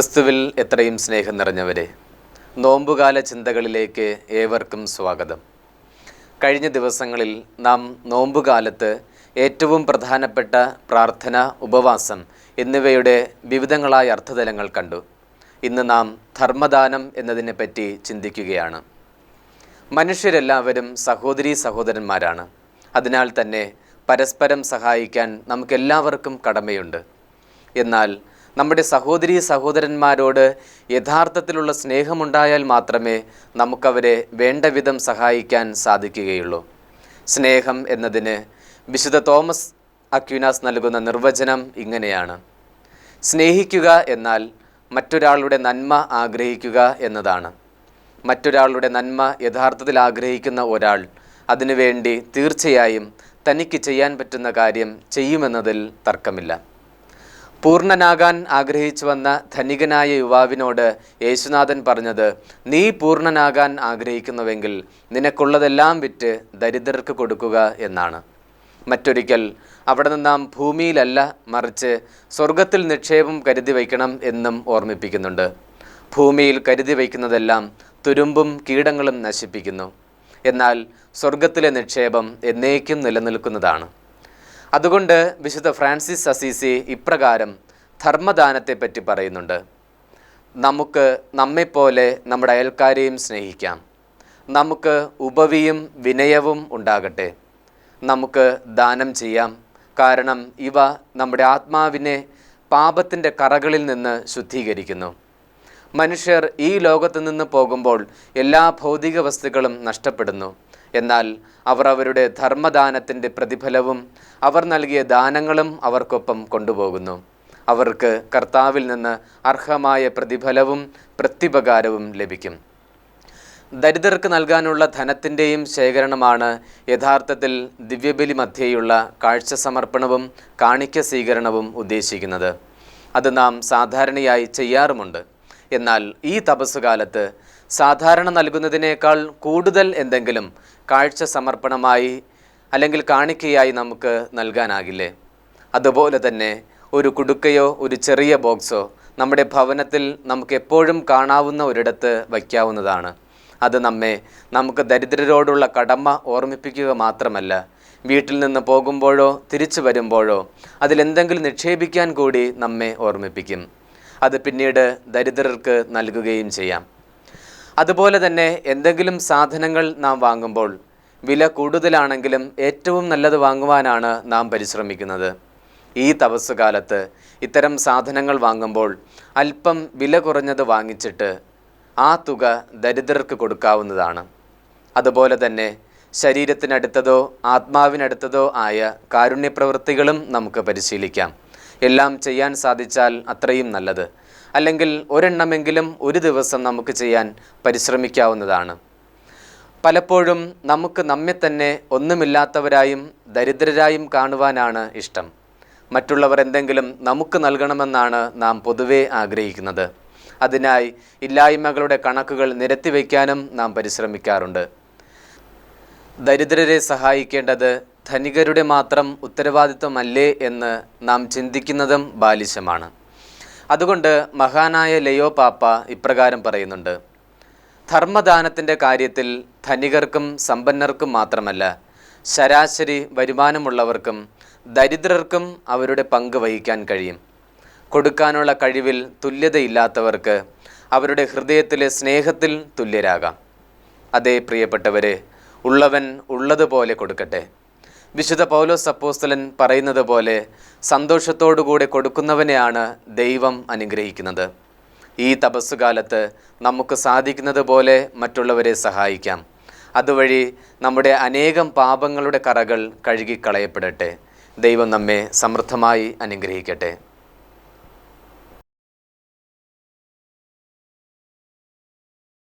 ക്രിസ്തുവിൽ എത്രയും സ്നേഹം നിറഞ്ഞവരെ നോമ്പുകാല ചിന്തകളിലേക്ക് ഏവർക്കും സ്വാഗതം. കഴിഞ്ഞ ദിവസങ്ങളിൽ നാം നോമ്പുകാലത്ത് ഏറ്റവും പ്രധാനപ്പെട്ട പ്രാർത്ഥന ഉപവാസം എന്നിവയുടെ വിവിധങ്ങളായ അർത്ഥതലങ്ങൾ കണ്ടു. ഇന്ന് നാം ധർമ്മദാനം എന്നതിനെപ്പറ്റി ചിന്തിക്കുകയാണ്. മനുഷ്യരെല്ലാവരും സഹോദരീ സഹോദരന്മാരാണ്. അതിനാൽ തന്നെ പരസ്പരം സഹായിക്കാൻ നമുക്കെല്ലാവർക്കും കടമയുണ്ട്. എന്നാൽ നമ്മുടെ സഹോദരീ സഹോദരന്മാരോട് യഥാർത്ഥത്തിലുള്ള സ്നേഹമുണ്ടായാൽ മാത്രമേ നമുക്കവരെ വേണ്ട വിധം സഹായിക്കാൻ സാധിക്കുകയുള്ളൂ. സ്നേഹം എന്നതിന് വിശുദ്ധ തോമസ് അക്വിനാസ് നൽകുന്ന നിർവചനം ഇങ്ങനെയാണ്. സ്നേഹിക്കുക എന്നാൽ മറ്റൊരാളുടെ നന്മ ആഗ്രഹിക്കുക എന്നതാണ്. മറ്റൊരാളുടെ നന്മ യഥാർത്ഥത്തിൽ ആഗ്രഹിക്കുന്ന ഒരാൾ അതിനുവേണ്ടി തീർച്ചയായും തനിക്ക് ചെയ്യാൻ പറ്റുന്ന കാര്യം ചെയ്യുമെന്നതിൽ തർക്കമില്ല. പൂർണനാകാൻ ആഗ്രഹിച്ചു വന്ന ധനികനായ യുവാവിനോട് യേശുനാഥൻ പറഞ്ഞത് നീ പൂർണനാകാൻ ആഗ്രഹിക്കുന്നുവെങ്കിൽ നിനക്കുള്ളതെല്ലാം വിറ്റ് ദരിദ്രർക്ക് കൊടുക്കുക എന്നാണ്. മറ്റൊരിക്കൽ അവിടെ നിന്ന് നാം ഭൂമിയിലല്ല മറിച്ച് സ്വർഗത്തിൽ നിക്ഷേപം കരുതി വയ്ക്കണം എന്നും ഓർമ്മിപ്പിക്കുന്നുണ്ട്. ഭൂമിയിൽ കരുതി വയ്ക്കുന്നതെല്ലാം തുരുമ്പും കീടങ്ങളും നശിപ്പിക്കുന്നു. എന്നാൽ സ്വർഗത്തിലെ നിക്ഷേപം എന്നേക്കും നിലനിൽക്കുന്നതാണ്. അതുകൊണ്ട് വിശുദ്ധ ഫ്രാൻസിസ് അസീസി ഇപ്രകാരം ധർമ്മദാനത്തെപ്പറ്റി പറയുന്നുണ്ട്. നമുക്ക് നമ്മെപ്പോലെ നമ്മുടെ അയൽക്കാരെയും സ്നേഹിക്കാം. നമുക്ക് ഉപവിയും വിനയവും ഉണ്ടാകട്ടെ. നമുക്ക് ദാനം ചെയ്യാം. കാരണം ഇവ നമ്മുടെ ആത്മാവിനെ പാപത്തിന്റെ കറകളിൽ നിന്ന് ശുദ്ധീകരിക്കുന്നു. മനുഷ്യർ ഈ ലോകത്ത് നിന്ന് പോകുമ്പോൾ എല്ലാ ഭൗതിക വസ്തുക്കളും നഷ്ടപ്പെടുന്നു. എന്നാൽ അവർ അവരുടെ ധർമ്മദാനത്തിന്റെ പ്രതിഫലവും അവർ നൽകിയ ദാനങ്ങളും അവർക്കൊപ്പം കൊണ്ടുപോകുന്നു. അവർക്ക് കർത്താവിൽ നിന്ന് അർഹമായ പ്രതിഫലവും പ്രത്യുപകാരവും ലഭിക്കും. ദരിദ്രർക്ക് നൽകാനുള്ള ധനത്തിന്റെയും ശേഖരണമാണ് യഥാർത്ഥത്തിൽ ദിവ്യബലി മധ്യേയുള്ള കാഴ്ച സമർപ്പണവും കാണിക്ക സ്വീകരണവും ഉദ്ദേശിക്കുന്നത്. അത് നാം സാധാരണയായി ചെയ്യാറുമുണ്ട്. എന്നാൽ ഈ തപസ്സുകാലത്ത് സാധാരണ നൽകുന്നതിനേക്കാൾ കൂടുതൽ എന്തെങ്കിലും കാഴ്ച സമർപ്പണമായി അല്ലെങ്കിൽ കാണിക്കയായി നമുക്ക് നൽകാനാകില്ലേ? അതുപോലെ തന്നെ ഒരു കുടുക്കയോ ഒരു ചെറിയ ബോക്സോ നമ്മുടെ ഭവനത്തിൽ നമുക്ക് എപ്പോഴും കാണാവുന്ന ഒരിടത്ത് വയ്ക്കാവുന്നതാണ്. അത് നമ്മെ നമുക്ക് ദരിദ്രരോടുള്ള കടമ ഓർമ്മിപ്പിക്കുക മാത്രമല്ല വീട്ടിൽ നിന്ന് പോകുമ്പോഴോ തിരിച്ചു വരുമ്പോഴോ അതിലെന്തെങ്കിലും നിക്ഷേപിക്കാൻ കൂടി നമ്മെ ഓർമ്മിപ്പിക്കും. അത് പിന്നീട് ദരിദ്രർക്ക് നൽകുകയും ചെയ്യാം. അതുപോലെ തന്നെ എന്തെങ്കിലും സാധനങ്ങൾ നാം വാങ്ങുമ്പോൾ വില കൂടുതലാണെങ്കിലും ഏറ്റവും നല്ലത് വാങ്ങുവാനാണ് നാം പരിശ്രമിക്കുന്നത്. ഈ തപസ്സുകാലത്ത് ഇത്തരം സാധനങ്ങൾ വാങ്ങുമ്പോൾ അല്പം വില കുറഞ്ഞത് വാങ്ങിച്ചിട്ട് ആ തുക ദരിദ്രർക്ക് കൊടുക്കാവുന്നതാണ്. അതുപോലെ തന്നെ ശരീരത്തിനടുത്തതോ ആത്മാവിനടുത്തതോ ആയ കാരുണ്യപ്രവൃത്തികളും നമുക്ക് പരിശീലിക്കാം. എല്ലാം ചെയ്യാൻ സാധിച്ചാൽ അത്രയും നല്ലത്. അല്ലെങ്കിൽ ഒരെണ്ണമെങ്കിലും ഒരു ദിവസം നമുക്ക് ചെയ്യാൻ പരിശ്രമിക്കാവുന്നതാണ്. പലപ്പോഴും നമുക്ക് നമ്മെ തന്നെ ഒന്നുമില്ലാത്തവരായും ദരിദ്രരായും കാണുവാനാണ് ഇഷ്ടം. മറ്റുള്ളവർ എന്തെങ്കിലും നമുക്ക് നൽകണമെന്നാണ് നാം പൊതുവെ ആഗ്രഹിക്കുന്നത്. അതിനായി ഇല്ലായ്മകളുടെ കണക്കുകൾ നിരത്തിവെക്കാനും നാം പരിശ്രമിക്കാറുണ്ട്. ദരിദ്രരെ സഹായിക്കേണ്ടത് ധനികരുടെ മാത്രം ഉത്തരവാദിത്വമല്ലേ എന്ന് നാം ചിന്തിക്കുന്നതും ബാലിശമാണ്. അതുകൊണ്ട് മഹാനായ ലയോ പാപ്പ ഇപ്രകാരം പറയുന്നുണ്ട്. ധർമ്മദാനത്തിന്റെ കാര്യത്തിൽ ധനികർക്കും സമ്പന്നർക്കും മാത്രമല്ല ശരാശരി വരുമാനമുള്ളവർക്കും ദരിദ്രർക്കും അവരുടെ പങ്ക് വഹിക്കാൻ കഴിയും. കൊടുക്കാനുള്ള കഴിവിൽ തുല്യതയില്ലാത്തവർക്ക് അവരുടെ ഹൃദയത്തിലെ സ്നേഹത്തിൽ തുല്യരാകാം. അതേ പ്രിയപ്പെട്ടവരെ ഉള്ളവൻ ഉള്ളതുപോലെ കൊടുക്കട്ടെ. വിശുദ്ധ പൗലോസ് അപ്പോസ്തലൻ പറയുന്നത് പോലെ സന്തോഷത്തോടുകൂടെ കൊടുക്കുന്നവനെയാണ് ദൈവം അനുഗ്രഹിക്കുന്നത്. ഈ തപസ്സുകാലത്ത് നമുക്ക് സാധിക്കുന്നത് പോലെ മറ്റുള്ളവരെ സഹായിക്കാം. അതുവഴി നമ്മുടെ അനേകം പാപങ്ങളുടെ കറകൾ കഴുകിക്കളയപ്പെടട്ടെ. ദൈവം നമ്മെ സമൃദ്ധമായി അനുഗ്രഹിക്കട്ടെ.